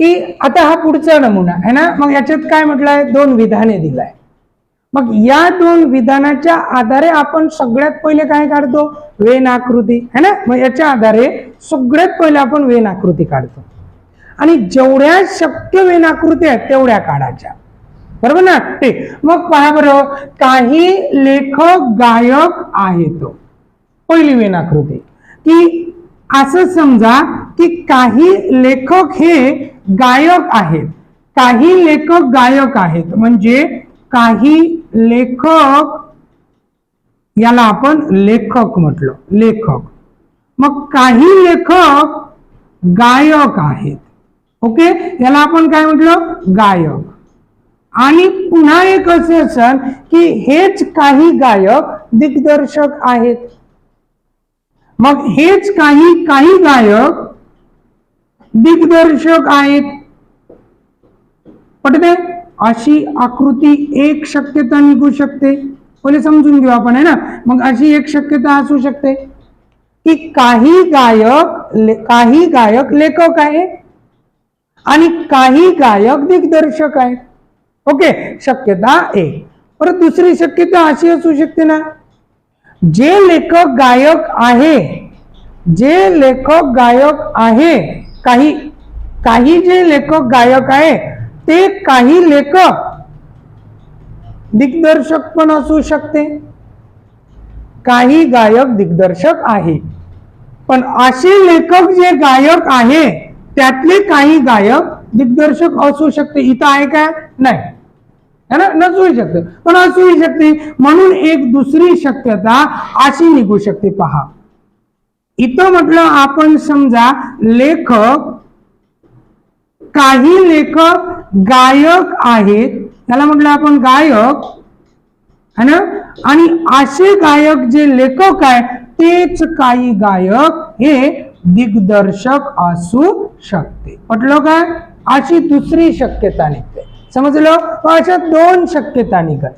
की आता हा पुढचा नमुना आहे ना? मग याच्यात काय म्हटलंय? दोन विधाने दिलाय. मग या दोन विधानाच्या आधारे आपण सगळ्यात पहिले काय काढतो? वेन आकृती. है ना? मग याच्या आधारे सगळ्यात पहिले आपण वेन आकृती काढतो. आणि जेवढ्या शक्य वेन आकृती आहेत तेवढ्या काढायच्या. बरोबर ना? ते मग पहा बरं काही लेखक गायक आहेत. पहिली वेन आकृती. की असं समजा की काही लेखक हे गायक आहेत. काही लेखक गायक आहेत. म्हणजे काही लेखक याला आपण लेखक म्हटलं. लेखक. मग काही लेखक गायक आहेत. ओके? याला आपण काय म्हटलं? गायक. आणि पुन्हा एक असं असेल की हेच काही गायक दिग्दर्शक आहेत. मग हेच काही काही गायक दिग्दर्शक आहेत. पटते अशी आकृती एक शक्यता निघू शकते. पहिले समजून घेऊ आपण आहे ना? मग अशी एक शक्यता असू शकते की काही गायक काही गायक लेखक आहे आणि काही गायक दिग्दर्शक आहे ओके शक्यता एक. परत दुसरी शक्यता अशी असू शकते ना? जे लेखक गायक आहे जे लेखक गायक आहे काही काही जे लेखक गायक आहे ते काही लेखक दिग्दर्शक पण असू शकते. काही गायक दिग्दर्शक आहे. पण असे लेखक जे गायक आहे त्यातले काही गायक दिग्दर्शक असू शकते. इथं आहे का नाही. है ना? नसू शकतं. पण असू शकते म्हणून एक दुसरी शक्यता अशी निघू शकते. पहा. इथं म्हटलं आपण समजा लेखक काही लेखक गायक आहेत. त्याला म्हटलं आपण गायक है ना? आणि असे गायक जे लेखक आहे तेच काही गायक हे दिग्दर्शक असू शकते. म्हटलं काय? अशी दुसरी शक्यता निघते. समजलं? मग अशा दोन शक्यता निघत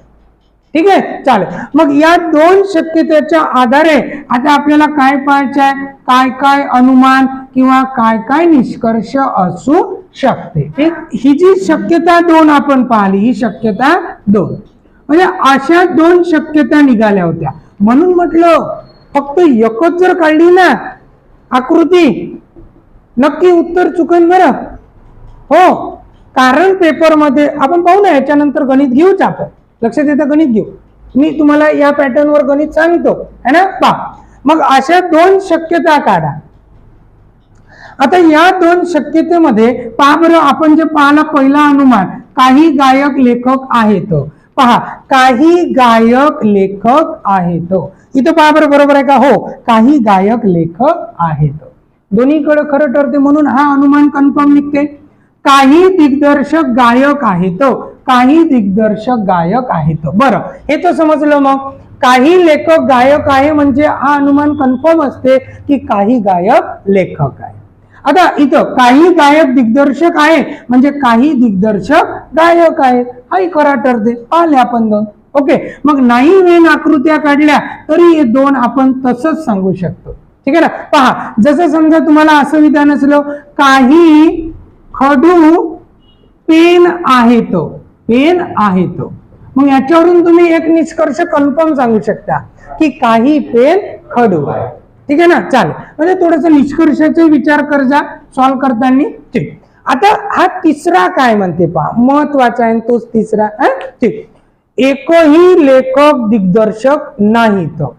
ठीक आहे? चालेल. मग या दोन शक्यतेच्या आधारे आता आपल्याला काय पाहायचं आहे काय काय अनुमान किंवा काय काय निष्कर्ष असू शकते? ठीक ही जी शक्यता दोन आपण पाहिली ही शक्यता दोन. म्हणजे अशा दोन शक्यता निघाल्या होत्या. म्हणून म्हटलं फक्त एकच जर काढली ना आकृती नक्की उत्तर चुकेल बरं. हो. कारण पेपरमध्ये आपण पाहू ना याच्यानंतर गणित घेऊच आपण. लक्षात येतं गणित घेऊ. मी तुम्हाला या पॅटर्नवर गणित सांगतो है ना? पा मग अशा दोन शक्यता काढा. आता या दोन शक्यतेमध्ये पहा बरं आपण जे पाहिला पहिला अनुमान काही गायक लेखक आहेत. पहा काही गायक लेखक आहेत. इथं पहा बरं बरोबर आहे का? हो काही गायक लेखक आहेत. दोन्हीकडे खरं ठरते म्हणून हा अनुमान कन्फर्म निघते. काही दिग्दर्शक गायक आहेत. काही दिग्दर्शक गायक आहेत. बरं हे तर समजलं मग. काही लेखक गायक आहे म्हणजे हा अनुमान कन्फर्म असते की काही गायक लेखक आहे. आता इथं काही गायक दिग्दर्शक आहे म्हणजे काही दिग्दर्शक गायक आहे. हाही खरा ठरते पाहिले आपण दोन. ओके मग नाही वेन आकृत्या काढल्या तरी हे दोन आपण तसंच सांगू शकतो. ठीक आहे ना? पहा जसं समजा तुम्हाला असं विधान असलं काही खडू पेन आहे तो पेन आहे तो. मग याच्यावरून तुम्ही एक निष्कर्ष कन्फर्म सांगू शकता की काही पेन खडू आहे. ठीक आहे ना? चालेल. म्हणजे थोडस निष्कर्षाचा विचार कर जा सॉल्व्ह करताना ठीक. आता हा तिसरा काय म्हणते पहा? महत्त्वाचा आहे तोच तिसरा ठीक. एकही लेखक दिग्दर्शक नाही तो.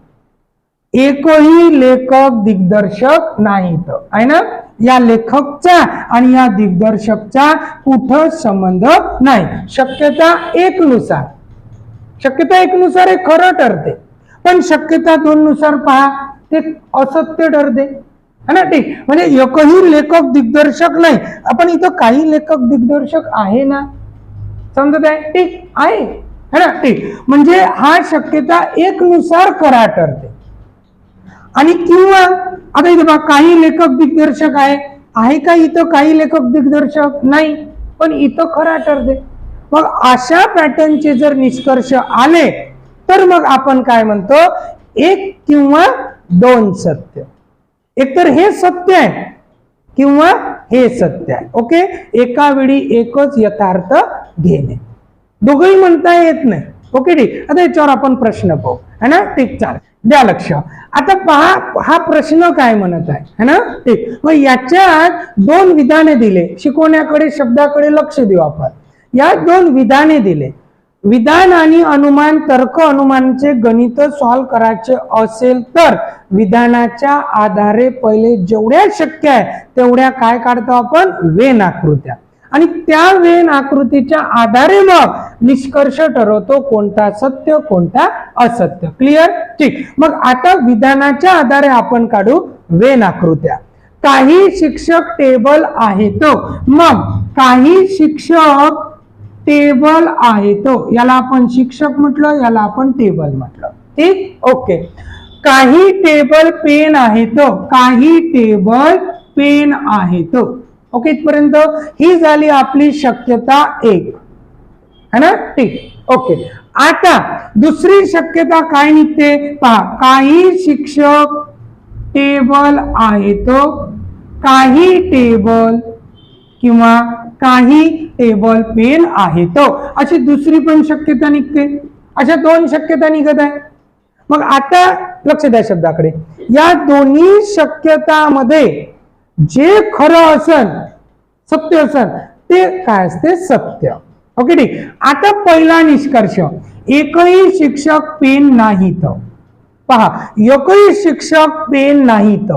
एकही लेखक दिग्दर्शक नाहीत. आहे ना? या लेखकचा आणि या दिग्दर्शकचा कुठं संबंध नाही. शक्यता एकनुसार. शक्यता एकनुसार हे खरं ठरते. पण शक्यता दोन नुसार पहा ते असत्य ठरते. है ना ठीक? म्हणजे एकही लेखक दिग्दर्शक नाही. आपण इथं काही लेखक दिग्दर्शक आहे ना? समजत आहे? ठीक? आहे. है ना ठीक? म्हणजे हा शक्यता एकनुसार खरा ठरते. आणि किंवा आता इथे बघा काही लेखक दिग्दर्शक आहे. आहे का इथं काही लेखक दिग्दर्शक? नाही. पण इथं खरा ठरते मग अशा पॅटर्नचे जर निष्कर्ष आले तर मग आपण काय म्हणतो? एक किंवा दोन सत्य. एकतर हे सत्य आहे किंवा हे सत्य आहे. ओके? एका वेळी एकच यथार्थ घेणे. दोघंही म्हणता येत नाही. ओके ठीक आता याच्यावर आपण प्रश्न पाहू. है ना? ठीक चालेल. द्या लक्ष. आता पहा हा प्रश्न काय म्हणत आहे? है ना? ठीक. मग याच्यात दोन विधाने दिले. शिकवण्याकडे शब्दाकडे लक्ष देऊ आपण. या दोन विधाने दिले. विधान आणि अनुमान तर्क अनुमानचे गणित सॉल्व करायचे असेल तर विधानाच्या आधारे पहिले जेवढ्या शक्य आहे तेवढ्या काय काढतो आपण? वेन आकृत्या. आणि त्या वेन आकृतीच्या आधारे मग निष्कर्ष ठरवतो कोणता सत्य कोणता असत्य. क्लिअर ठीक. मग आता विधानाच्या आधारे आपण काढू वेन आकृत्या. काही शिक्षक टेबल आहेत. तो मग काही शिक्षक टेबल आहेत. तो याला आपण शिक्षक म्हटलं याला आपण टेबल म्हटलं. ठीक? ओके. काही टेबल पेन आहे तो काही टेबल पेन आहे तो ओके इथपर्यंत ही झाली आपली शक्यता एक. है ना? ठीक. ओके. आता दुसरी शक्यता काय निघते? पहा काही शिक्षक टेबल आहेत हो. काही टेबल किंवा काही टेबल पेन आहे तो अशी दुसरी पण शक्यता निघते. अशा दोन शक्यता निघत आहे. मग आता लक्ष द्या शब्दाकडे. या दोन्ही शक्यतामध्ये जे खरं असन सत्य असन. ते काय असते? सत्य. ओके ठीक. आता पहिला निष्कर्ष. एकही शिक्षक पेन नाहीत पहा एकही शिक्षक पेन नाहीत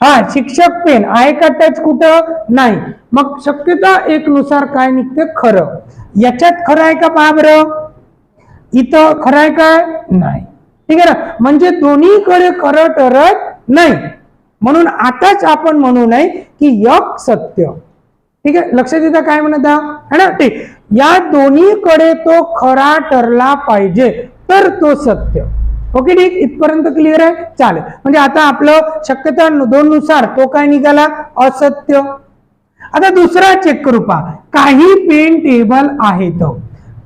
हा शिक्षक पेन. आहे का टच कुठं? नाही. मग शक्यता एक नुसार काय निघते? खरं. याच्यात खरं आहे का पहा बरं? इथं खरं आहे काय नाही. ठीक आहे ना? म्हणजे दोन्हीकडे खरं ठरत नाही. म्हणून आताच आपण म्हणू नये की यक सत्य. ठीक आहे? लक्षात येतं काय म्हणत आहात है ना? ठीक. या दोन्हीकडे तो खरा ठरला पाहिजे तर तो सत्य. ओके ठीक? इथपर्यंत क्लिअर आहे? चालेल. म्हणजे आता आपलं शक्यता दोन नुसार तो काय निघाला? असत्य. आता दुसरा चेक करू पा काही पेन टेबल आहेत.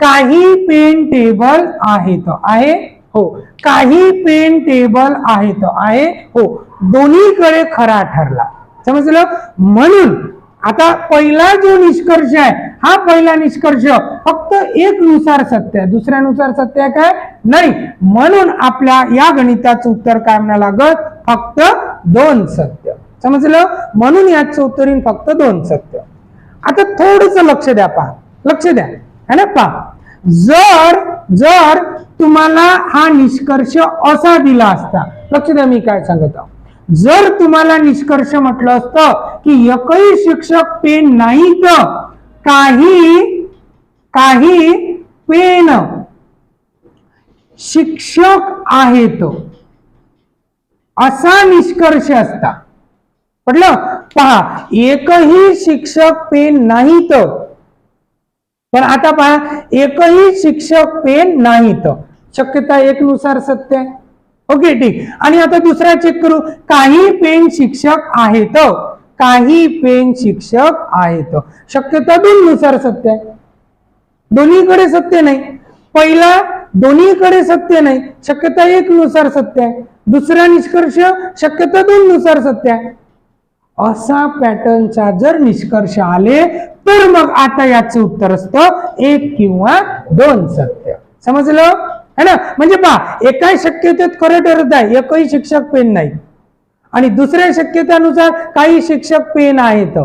काही पेन टेबल आहेत. आहे? हो. काही पेन टेबल आहेत. आहे? हो. दोन्हीकडे खरा ठरला. समजलं? म्हणून आता पहिला जो निष्कर्ष आहे हा पहिला निष्कर्ष फक्त एक नुसार सत्य आहे. दुसऱ्यानुसार सत्य आहे काय? नाही. म्हणून आपल्या या गणिताचं उत्तर काय म्हणा लागत फक्त दोन सत्य. समजलं? म्हणून याचं उत्तर येईल फक्त दोन सत्य. आता थोडस लक्ष द्या पहा. लक्ष द्या. है ना? पहा. जर जर तुम्हाला हा निष्कर्ष असा दिला असता लक्ष द्या मी काय सांगत आहोत जर तुम्हाला निष्कर्ष म्हटलं असतं की एकही शिक्षक पेन नाही तर काही काही पेन शिक्षक आहेत. असा निष्कर्ष असता. म्हटलं पहा एकही शिक्षक पेन नाहीत पण आता पहा एकही शिक्षक पेन नाहीत शक्यता एक नुसार सत्य आहे. ओके ठीक. आणि आता दुसरा चेक करू. काही पेन शिक्षक आहेत. काही पेन शिक्षक आहेत. शक्यता दोन नुसार सत्य आहे. दोन्हीकडे सत्य नाही. पहिला दोन्हीकडे सत्य नाही. शक्यता एक नुसार सत्य आहे. दुसरा निष्कर्ष शक्यता दोन नुसार सत्य आहे. असा पॅटर्नचा जर निष्कर्ष आले तर मग आता याचं उत्तर असतं एक किंवा दोन सत्य. समजलं? है ना? म्हणजे पहा एका शक्यतेत खरं ठरत आहे एकही शिक्षक पेन नाही. आणि दुसऱ्या शक्यतेनुसार काही शिक्षक पेन आहेत.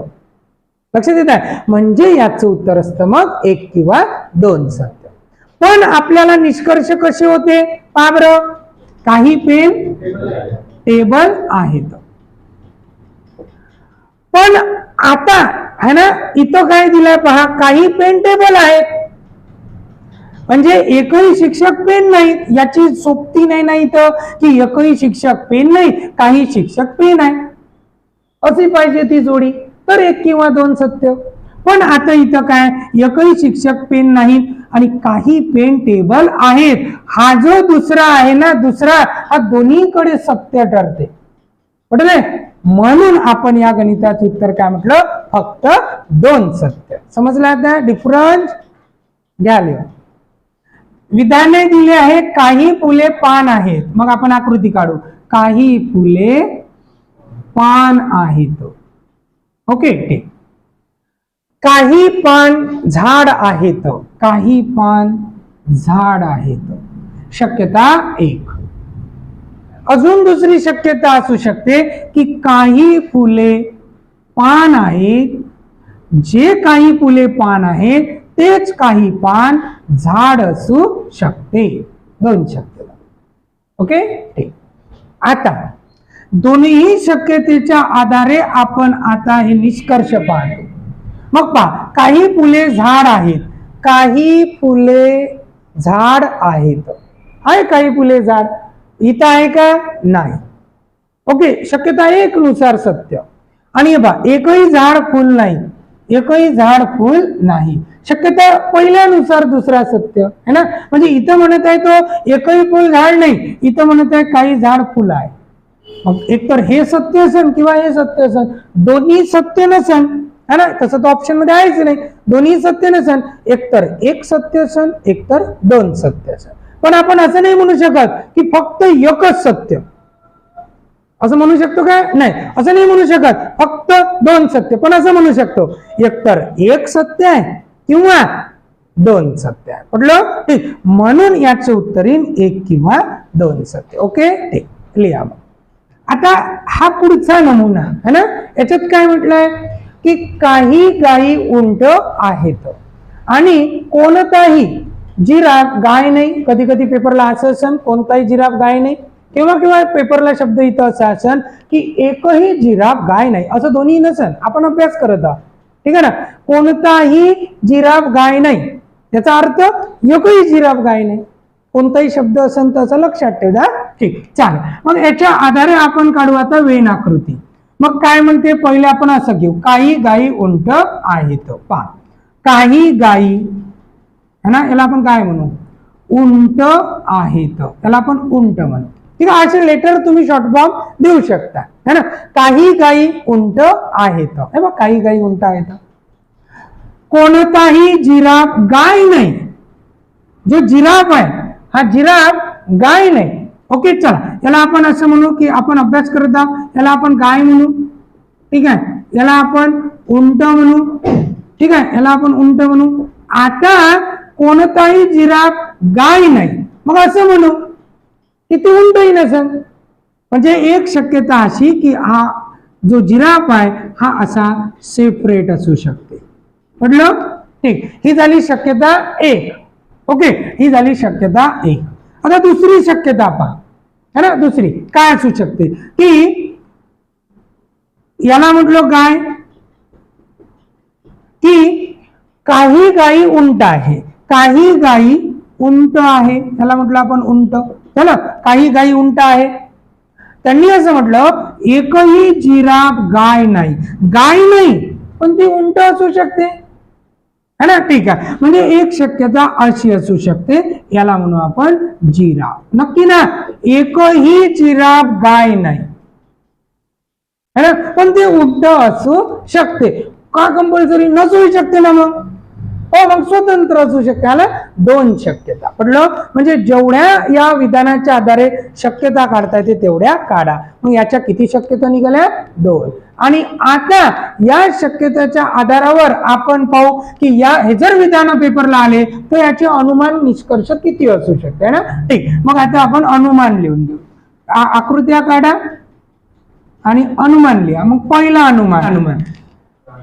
लक्षात येत आहे म्हणजे याचं उत्तर असतं मग एक किंवा दोन सत्य. पण आपल्याला निष्कर्ष कसे होते? पाबर बरं. काही पेन टेबल आहेत. पण आता है ना? इथं काय दिलंय पहा? काही पेन टेबल आहेत. म्हणजे एकही शिक्षक पेन नाही याची सोबती नाही नाही तर की एकही शिक्षक पेन नाही काही शिक्षक पेन आहे. अशी पाहिजे ती जोडी तर एक किंवा दोन सत्य. पण आता इथं काय एकही शिक्षक पेन नाहीत आणि काही पेन टेबल आहेत. हा जो दुसरा आहे ना दुसरा हा दोन्हीकडे सत्य ठरते. पटले म्हणून आपण या गणिताचं उत्तर काय म्हटलं? फक्त दोन सत्य. समजलं आता? डिफरन्स घ्या विधाने दिले आहेत काही फुले पान आहेत. मग आपण आकृती काढू. काही फुले पान आहेत. ओके ठीक. काही पान झाड आहेत. काही पान झाड आहेत. शक्यता एक. अजून दुसरी शक्यता असू शकते की काही फुले पान आहेत. जे काही फुले पान आहेत तेच काही पान झाड असू शकते. दोन शक्यता. ओके? ठीक. आता दोन्ही शक्यतेच्या आधारे आपण आता हे निष्कर्ष पाहतो. मग पहा काही फुले झाड आहेत. काही फुले झाड आहेत. आहे काही फुले झाड. इथं आहे का? नाही. ओके? शक्यता एक नुसार सत्य. आणि बा एकही झाड फुल नाही. एकही झाड फुल नाही. शक्यता पहिल्यानुसार दुसरा सत्य है ना? म्हणजे इथं म्हणत आहे तो एकही फुल झाड नाही इथं म्हणत आहे काही झाड फुल आहे. मग एकतर हे सत्य असेल किंवा हे सत्य असेल दोन्ही सत्य नसेल है ना? तसं तर ऑप्शनमध्ये आहेच नाही. दोन्ही सत्य नसेल एकतर एक सत्य असेल एकतर दोन सत्य असेल पण आपण असं नाही म्हणू शकत की फक्त एकच सत्य. असं म्हणू शकतो काय नाही. असं नाही म्हणू शकत. फक्त दोन सत्य. पण असं म्हणू शकतो. एकतर एक सत्य आहे किंवा दोन सत्य. आहे म्हटलं ठीक. म्हणून याचे उत्तर येईल एक किंवा दोन सत्य. ओके? ठीक. लिहा मग. आता हा पुढचा नमुना है ना? याच्यात काय म्हटलंय? की काही गायी उंट आहेत. आणि कोणताही जिराफ गाय नाही. कधी कधी पेपरला असं असन कोणताही जिराफ गाय नाही. किंवा किंवा पेपरला शब्द इथं असा असन की एकही जिराफ गाय नाही. असं दोन्ही नसन. आपण अभ्यास करत आहोत. ठीक आहे ना? कोणताही जिराफ गाय नाही. याचा अर्थ एकही जिराफ गाय नाही. कोणताही शब्द असेल तर असं लक्षात ठेवा. ठीक चालेल. मग याच्या आधारे आपण काढू आता वेन आकृती. मग काय म्हणते? पहिले आपण असं घेऊ. काही गायी उंट आहेत. पहा. काही गायी है ना? याला आपण काय म्हणू? उंट आहेत. याला आपण उंट म्हणू. ठीक आहे? असे लेटर तुम्ही शॉर्ट फॉर्म देऊ शकता. है ना? काही गाई उंट आहेत. हे बघ काही गायी उंट आहेत. कोणताही जिराफ गाय नाही. जो जिराफ आहे हा जिराफ गाय नाही. ओके चला. याला आपण असं म्हणू की आपण अभ्यास करत आहोत. याला आपण गाय म्हणू. ठीक आहे? याला आपण उंट म्हणू. ठीक आहे? याला आपण उंट म्हणू. आता कोणताही जिराफ गाय नाही. मग असं म्हणू. की ते उंटही नसेल म्हणजे एक शक्यता अशी की हा जो जिराफ आहे हा असा सेपरेट असू शकते. म्हटलं ठीक. ही झाली शक्यता एक. ओके. ही झाली शक्यता एक. आता दुसरी शक्यता पहा. है ना? दुसरी. काय असू शकते? की याला म्हटलो गाय की काही गायी उंट आहे. काही गायी उंट आहे. त्याला म्हटलं आपण उंट. ना? काही गायी उंट आहे. त्यांनी असं म्हटलं एकही जिराफ गाय नाही. गाय नाही पण ती उंट असू शकते. है ना? ठीक आहे. म्हणजे एक शक्यता अशी असू शकते याला म्हणू आपण जिराफ नक्की ना? एकही जिराफ गाय नाही. है ना? पण ते उंट असू शकते. का कंपल्सरी नसू शकते ना मग? हो मग स्वतंत्र असू शकते. दोन शक्यता. पडलं? म्हणजे जेवढ्या या विधानाच्या आधारे शक्यता काढता येते तेवढ्या काढा. मग याच्या किती शक्यता निघाल्या? दोन. आणि आता या शक्यतेच्या आधारावर आपण पाहू की या हे जर विधान पेपरला आले तर याचे अनुमान निष्कर्ष किती असू शकते ना? ठीक. मग आता आपण अनुमान लिहून देऊ आकृत्या काढा आणि अनुमान लिहा. मग पहिला अनुमान अनुमान.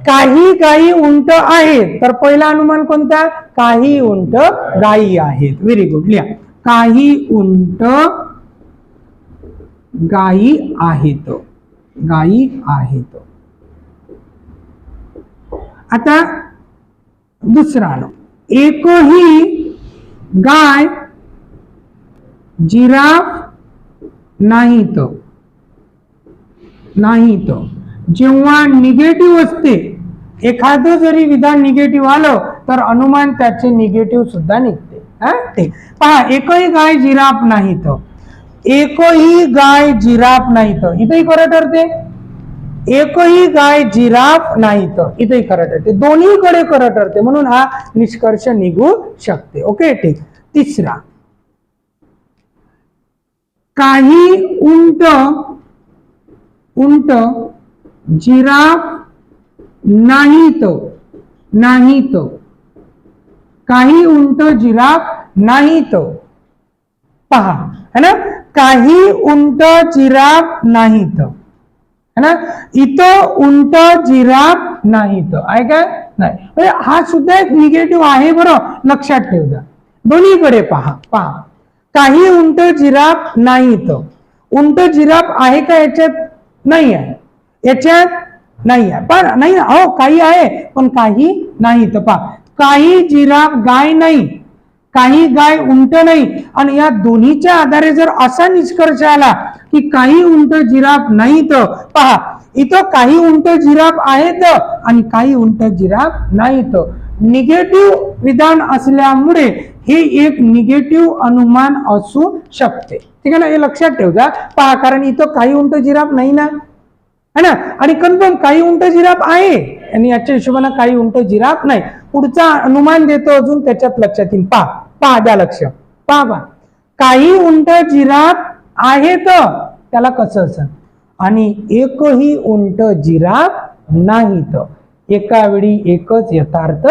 काही गायी उंट आहेत. तर पहिला अनुमान कोणता? काही उंट गायी आहेत. व्हेरी गुड लिहा. काही उंट गायी आहेत. गायी आहेत. आता दुसरा अनु एकही गाय जिराफ नाहीत. नाहीत. जेव्हा निगेटिव्ह असते एखादं जरी विधान निगेटिव्ह आलं तर अनुमान त्याचे निगेटिव्ह सुद्धा निघते. हा? ठीक पहा एकही गाय जिराफ नाहीत एकही गाय जिराफ तर. इथेही खरं ठरते. एकही गाय जिराफ नाहीत इथेही खरं ठरते. दोन्हीकडे खरं ठरते. म्हणून हा निष्कर्ष निघू शकते. ओके? ठीक. तिसरा. काही उंट उंट जिराफ नाही तो. नाही तो. काही उंट जिराफ नाही तो. पहा है ना? काही उंट जिराफ नाही तो. है ना? इथं उंट जिराफ नाही तो. आहे काय? नाही. म्हणजे हा सुद्धा एक निगेटिव्ह आहे बरं. लक्षात ठेव द्या. दोन्हीकडे पहा पहा. काही उंट जिराफ नाही तो. उंट जिराफ आहे का याच्यात? नाही आहे. याच्यात नाही आहे. पण नाही हो काही आहे पण काही नाही तर पहा. काही जिराफ गाय नाही काही गाय उंट नाही. आणि या दोन्हीच्या आधारे जर असा निष्कर्ष आला की काही उंट जिराफ नाही तर पहा इथं काही उंट जिराफ आहेत आणि काही उंट जिराफ नाहीत निगेटिव्ह विधान असल्यामुळे हे एक निगेटिव्ह अनुमान असू शकते. ठीक आहे ना? हे लक्षात ठेवजा. पहा कारण इथं काही उंट जिराफ नाही ना? है ना? आणि कन्फर्म काही उंट जिराफ आहे. आणि याच्या हिशोबाने काही उंट जिराफ नाही. पुढचा अनुमान देतो अजून त्याच्यात लक्षात येईल. पा पा द्या लक्ष. पा पा काही उंट जिराफ आहेत. त्याला कसं असं? आणि एकही उंट जिराफ नाहीत. एका वेळी एकच यथार्थ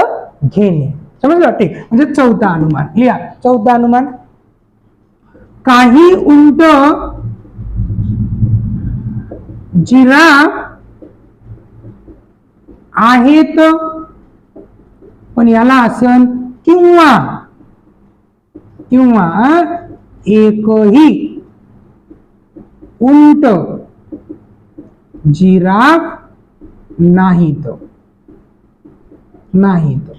घेणे. समजलं ठीक म्हणजे चौथा अनुमान. लिहा. चौथा अनुमान. काही उंट जिराफ आहेत पण याला असन किंवा किंवा एकही उंट जिराफ नाहीत नाहीत.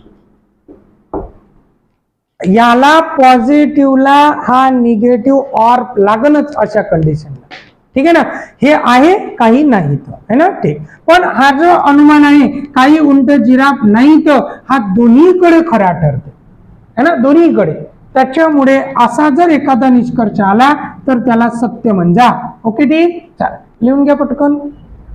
याला पॉझिटिव्हला हा निगेटिव्ह ऑर लागणच अशा कंडिशन ठीक आहे ना? हे आहे काही नाही तर. है ना? ठीक. पण हा जो अनुमान आहे काही उंट जिराफ नाही तर हा दोन्हीकडे खरा ठरतो. है ना? दोन्हीकडे. त्याच्यामुळे असा जर एखादा निष्कर्ष आला तर त्याला सत्य म्हणजे. ओके ठीक चालेल. लिहून घ्या पटकन.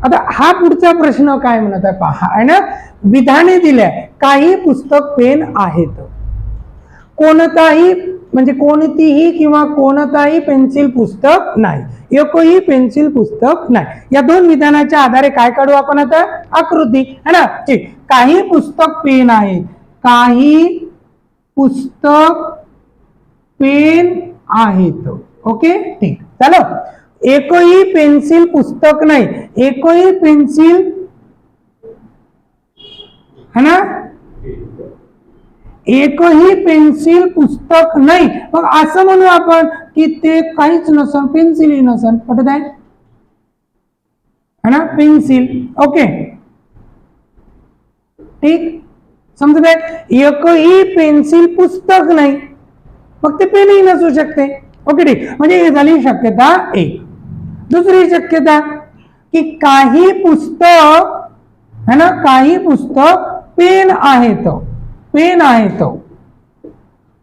आता हा पुढचा प्रश्न काय म्हणत आहे पहा. आहे ना? विधाने दिल्या काही पुस्तक पेन आहेत. कोणताही म्हणजे कोणतीही किंवा कोणताही पेन्सिल पुस्तक नाही. एकही पेन्सिल पुस्तक नाही. या दोन विधानाच्या आधारे काय काढू आपण आता? आकृती. है ना? ठीक काही पुस्तक पेन आहे. काही पुस्तक पेन आहेत. ओके? ठीक. चलो एकही पेन्सिल पुस्तक नाही. एकही पेन्सिल है ना? एकही पेन्सिल पुस्तक नाही. मग असं म्हणू आपण की ते काहीच नसन पेन्सिलही नसन पटत आहे? है ना? पेन्सिल. ओके. ठीक? समजत आहे एकही पेन्सिल पुस्तक नाही. फक्त पेनही नसू शकते. ओके ठीक. म्हणजे हे झाली शक्यता एक. दुसरी शक्यता की काही पुस्तक है ना? काही पुस्तक पेन आहेत. पेन आहे तो.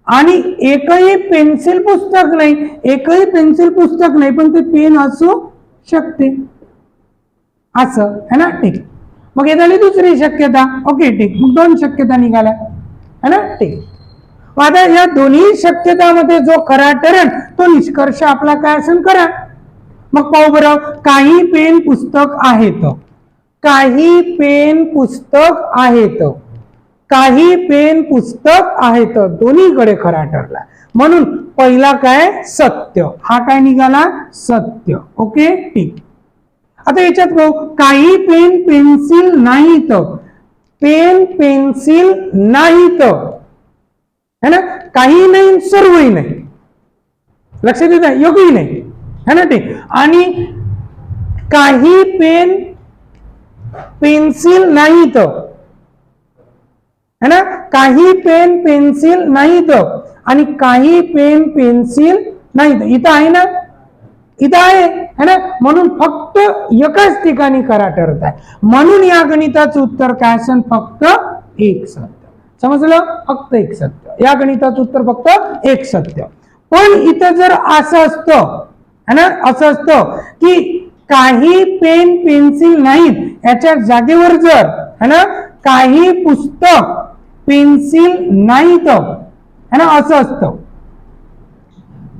आणि एकही पेन्सिल पुस्तक नाही एकही पेन्सिल पुस्तक नाही पण ते पेन असू शकते. असं है ना? ठीक. मग हे झाली दुसरी शक्यता. ओके ठीक. मग दोन शक्यता निघाल्या. है ना? ठीक. मग आता या दोन्ही शक्यतामध्ये जो खरा ठरेल तो निष्कर्ष आपला काय असेल करा. मग पाहू बरं काही पेन पुस्तक आहेत काही पेन पुस्तक आहेत काही पेन पुस्तक आहेत दोन्हीकडे खरा ठरला म्हणून पहिला काय? सत्य. हा काय निघाला? सत्य. ओके? ठीक. आता याच्यात पाहू काही पेन पेन्सिल नाहीत. पेन पेन्सिल नाहीत. है ना? काही नाही सर्वही नाही. लक्षात येत? आहे योगही नाही. है ना ते आणि काही पेन पेन्सिल नाहीत. है ना? काही पेन पेन्सिल नाहीत आणि काही पेन पेन्सिल नाहीत इथं आहे ना? इथं आहे है ना? म्हणून फक्त एकाच ठिकाणी करा ठरत आहे. म्हणून या गणिताचं उत्तर काय असेल? फक्त एक सत्य. समजलं? फक्त एक सत्य. या गणिताचं उत्तर फक्त एक सत्य. पण इथं जर असं असतं है ना? असं असतं की काही पेन पेन्सिल नाहीत याच्या जागेवर जर है ना? काही पुस्तक पेन्सिल नाहीत. है ना? असं असतं.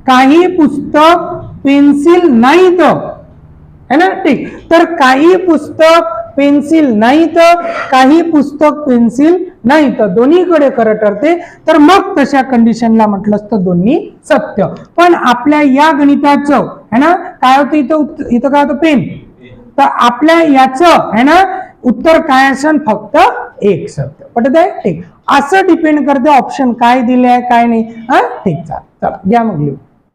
काही पुस्तक पेन्सिल नाहीत. है ना? ठीक. तर काही पुस्तक पेन्सिल नाही तर काही पुस्तक पेन्सिल नाही तर दोन्हीकडे खरं ठरते. तर मग तशा कंडिशनला म्हटलं असतं दोन्ही सत्य. पण आपल्या या गणिताचं है ना? काय होतं इथं इथं काय होतं? पेन. तर आपल्या याचं है ना? उत्तर काय असेल फक्त एक सत्य. पटत आहे ठीक. असं डिपेंड करते ऑप्शन काय दिले आहे काय नाही. हा? ठीक चालेल. चला घ्या मग लिहू